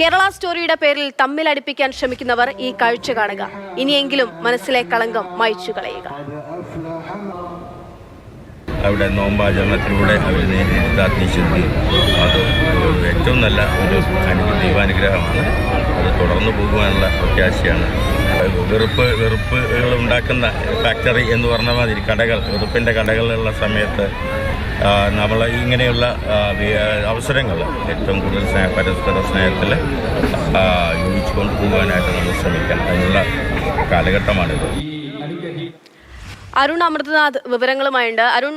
കേരള സ്റ്റോറിയുടെ പേരിൽ തമ്മിൽ തമ്മിലടിപ്പിക്കാൻ ശ്രമിക്കുന്നവർ ഈ കാഴ്ച കാണുക. ഇനിയെങ്കിലും മനസ്സിലെ കളങ്കം മായ്ച്ചു കളയുക. അവിടെ നോമ്പാചരണത്തിലൂടെ അവർ നേരിടുന്ന ശുദ്ധി അത് ഏറ്റവും നല്ല ഒരു ദൈവാനുഗ്രഹമാണ്. അത് തുടർന്നു പോകുവാനുള്ള പ്രത്യാശയാണ്. വെറുപ്പ് വെറുപ്പുകൾ ഉണ്ടാക്കുന്ന ഫാക്ടറി എന്ന് പറഞ്ഞ മാതിരി കടകൾ വെറുപ്പിന്റെ കടകളുള്ള സമയത്ത് നമ്മൾ ഇങ്ങനെയുള്ള അവസരങ്ങൾ ഏറ്റവും കൂടുതൽ സ്നേഹ പരസ്പര സ്നേഹത്തിൽ യോജിച്ചു കൊണ്ടുപോകാനായിട്ട് നമ്മൾ ശ്രമിക്കണം അതിനുള്ള കാലഘട്ടമാണിത്. അരുൺ അമൃതനാഥ് വിവരങ്ങളുമായുണ്ട്. അരുൺ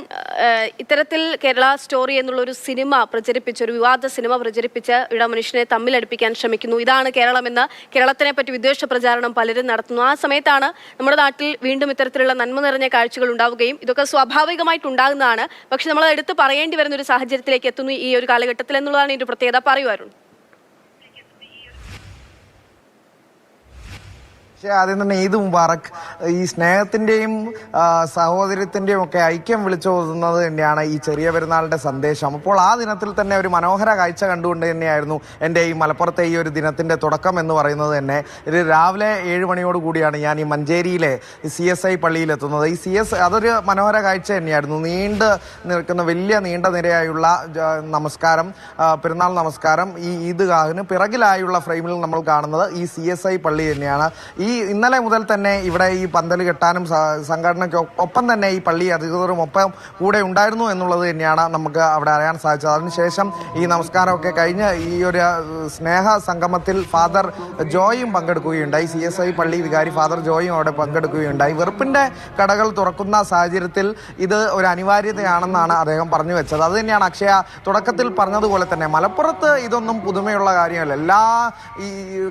ഇത്തരത്തിൽ കേരള സ്റ്റോറി എന്നുള്ള ഒരു സിനിമ പ്രചരിപ്പിച്ച ഒരു വിവാദ സിനിമ പ്രചരിപ്പിച്ച് ഇവിടെ മനുഷ്യനെ തമ്മിലടുപ്പിക്കാൻ ശ്രമിക്കുന്നു. ഇതാണ് കേരളമെന്ന് കേരളത്തിനെ പറ്റി വിദ്വേഷ പ്രചാരണം പലരും നടത്തുന്നു. ആ സമയത്താണ് നമ്മുടെ നാട്ടിൽ വീണ്ടും ഇത്തരത്തിലുള്ള നന്മ നിറഞ്ഞ കാഴ്ചകൾ ഉണ്ടാവുകയും ഇതൊക്കെ സ്വാഭാവികമായിട്ട് ഉണ്ടാകുന്നതാണ്. പക്ഷെ നമ്മൾ എടുത്ത് പറയേണ്ടി വരുന്ന ഒരു സാഹചര്യത്തിലേക്ക് എത്തുന്നു ഈ ഒരു കാലഘട്ടത്തിൽ എന്നുള്ളതാണ് ഇതിന്റെ പ്രത്യേകത. പറയൂ പക്ഷേ ആദ്യം തന്നെ ഈദ് മുബാറക്. ഈ സ്നേഹത്തിന്റെയും സഹോദരത്തിന്റെയും ഒക്കെ ഐക്യം വിളിച്ചോതുന്നത് തന്നെയാണ് ഈ ചെറിയ പെരുന്നാളിന്റെ സന്ദേശം. അപ്പോൾ ആ ദിനത്തിൽ തന്നെ ഒരു മനോഹര കാഴ്ച കണ്ടുകൊണ്ട് തന്നെയായിരുന്നു എന്റെ ഈ മലപ്പുറത്തെ ഈ ഒരു ദിനത്തിന്റെ തുടക്കം എന്ന് പറയുന്നത് തന്നെ. ഇത് രാവിലെ ഏഴ് മണിയോട് കൂടിയാണ് ഞാൻ ഈ മഞ്ചേരിയിലെ സി എസ് ഐ പള്ളിയിലെത്തുന്നത്. ഈ സി എസ് അതൊരു മനോഹര കാഴ്ച തന്നെയായിരുന്നു. നീണ്ട് നിൽക്കുന്ന വലിയ നീണ്ട നിരയായുള്ള നമസ്കാരം പെരുന്നാൾ നമസ്കാരം ഈ ഈദ്ഗാഹിന് പിറകിലായുള്ള ഫ്രെയിമിൽ നമ്മൾ കാണുന്നത് ഈ സി എസ് ഐ പള്ളി തന്നെയാണ്. ഈ ഇന്നലെ മുതൽ തന്നെ ഇവിടെ ഈ പന്തൽ കെട്ടാനും സംഘടനയ്ക്ക് ഒപ്പം തന്നെ ഈ പള്ളി അധികൃതരും ഒപ്പം കൂടെ ഉണ്ടായിരുന്നു എന്നുള്ളത് തന്നെയാണ് നമുക്ക് അവിടെ അറിയാൻ സാധിച്ചത്. അതിനുശേഷം ഈ നമസ്കാരമൊക്കെ കഴിഞ്ഞ് ഈ ഒരു സ്നേഹ സംഗമത്തിൽ ഫാദർ ജോയും പങ്കെടുക്കുകയുണ്ടായി. സി എസ് ഐ പള്ളി വികാരി ഫാദർ ജോയും അവിടെ പങ്കെടുക്കുകയുണ്ടായി. വെറുപ്പിന്റെ കടകൾ തുറക്കുന്ന സാഹചര്യത്തിൽ ഇത് ഒരു അനിവാര്യതയാണെന്നാണ് അദ്ദേഹം പറഞ്ഞു വെച്ചത്. അത് തന്നെയാണ് അക്ഷയ തുടക്കത്തിൽ പറഞ്ഞതുപോലെ തന്നെ. മലപ്പുറത്ത് ഇതൊന്നും പുതുമയുള്ള കാര്യമല്ല. എല്ലാ ഈ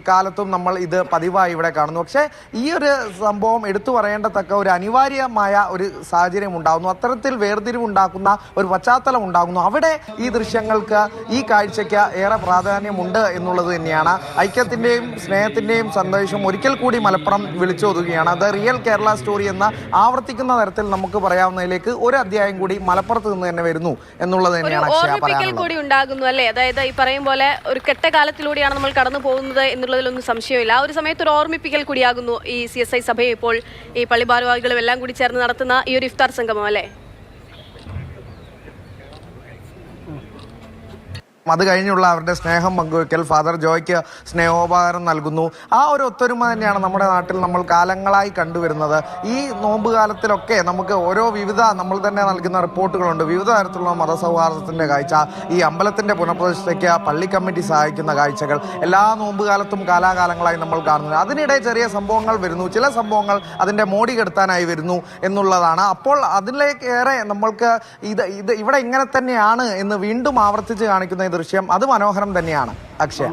കാലത്തും നമ്മൾ ഇത് പതിവായി ഇവിടെ കാണുന്നു. പക്ഷേ ഈ ഒരു സംഭവം എടുത്തു പറയേണ്ടത്തക്ക ഒരു അനിവാര്യമായ ഒരു സാഹചര്യം ഉണ്ടാകുന്നു അത്തരത്തിൽ വേർതിരിവുണ്ടാക്കുന്ന ഒരു പശ്ചാത്തലം ഉണ്ടാകുന്നു. അവിടെ ഈ ദൃശ്യങ്ങൾക്ക് ഈ കാഴ്ചയ്ക്ക് ഏറെ പ്രാധാന്യമുണ്ട് എന്നുള്ളത് തന്നെയാണ്. ഐക്യത്തിന്റെയും സ്നേഹത്തിന്റെയും സന്ദേശം ഒരിക്കൽ കൂടി മലപ്പുറം വിളിച്ചോതുകയാണ് അത് റിയൽ കേരള സ്റ്റോറി എന്ന ആവർത്തിക്കുന്ന തരത്തിൽ നമുക്ക് പറയാവുന്നതിലേക്ക് ഒരു അധ്യായം കൂടി മലപ്പുറത്ത് നിന്ന് തന്നെ വരുന്നു എന്നുള്ളത് തന്നെയാണ് കൂടി ഉണ്ടാകുന്നു അല്ലേ? അതായത് ഈ പറയും പോലെ ഒരു കെട്ടകാലത്തിലൂടെയാണ് നമ്മൾ കടന്നു പോകുന്നത് എന്നുള്ളതിലൊന്നും സംശയമില്ല. ആ ഒരു സമയത്ത് ഒരു ഓർമ്മിപ്പിക്കൽ കൂടിയാകുന്നു ഈ സി എസ് ഐ സഭയെ ഇപ്പോൾ ഈ പള്ളി ഭാരവാഹികളും എല്ലാം കൂടി ചേർന്ന് നടത്തുന്ന ഈ ഒരു ഇഫ്താർ സംഗമം അല്ലേ? അത് കഴിഞ്ഞുള്ള അവരുടെ സ്നേഹം പങ്കുവെക്കൽ ഫാദർ ജോയ്ക്ക് സ്നേഹോപകാരം നൽകുന്നു. ആ ഒരു ഒത്തൊരുമ തന്നെയാണ് നമ്മുടെ നാട്ടിൽ നമ്മൾ കാലങ്ങളായി കണ്ടുവരുന്നത്. ഈ നോമ്പ് കാലത്തിലൊക്കെ നമുക്ക് ഓരോ വിവിധ നമ്മൾ തന്നെ നൽകുന്ന റിപ്പോർട്ടുകളുണ്ട്. വിവിധ തരത്തിലുള്ള മതസൗഹാർദ്ദത്തിന്റെ കാഴ്ച ഈ അമ്പലത്തിന്റെ പുനഃപ്രതിഷ്ഠയ്ക്ക് പള്ളി കമ്മിറ്റി സഹായിക്കുന്ന കാഴ്ചകൾ എല്ലാ നോമ്പ് കാലത്തും കാലാകാലങ്ങളായി നമ്മൾ കാണുന്നത്. അതിനിടെ ചെറിയ സംഭവങ്ങൾ വരുന്നു. ചില സംഭവങ്ങൾ അതിന്റെ മോടി കെടുത്താനായി വരുന്നു എന്നുള്ളതാണ്. അപ്പോൾ അതിലേക്കേറെ നമ്മൾക്ക് ഇത് ഇത് ഇവിടെ ഇങ്ങനെ തന്നെയാണ് എന്ന് വീണ്ടും ആവർത്തിച്ച് കാണിക്കുന്ന ഈ ദൃശ്യം. അത് മനോഹരം തന്നെയാണ്. അക്ഷയ.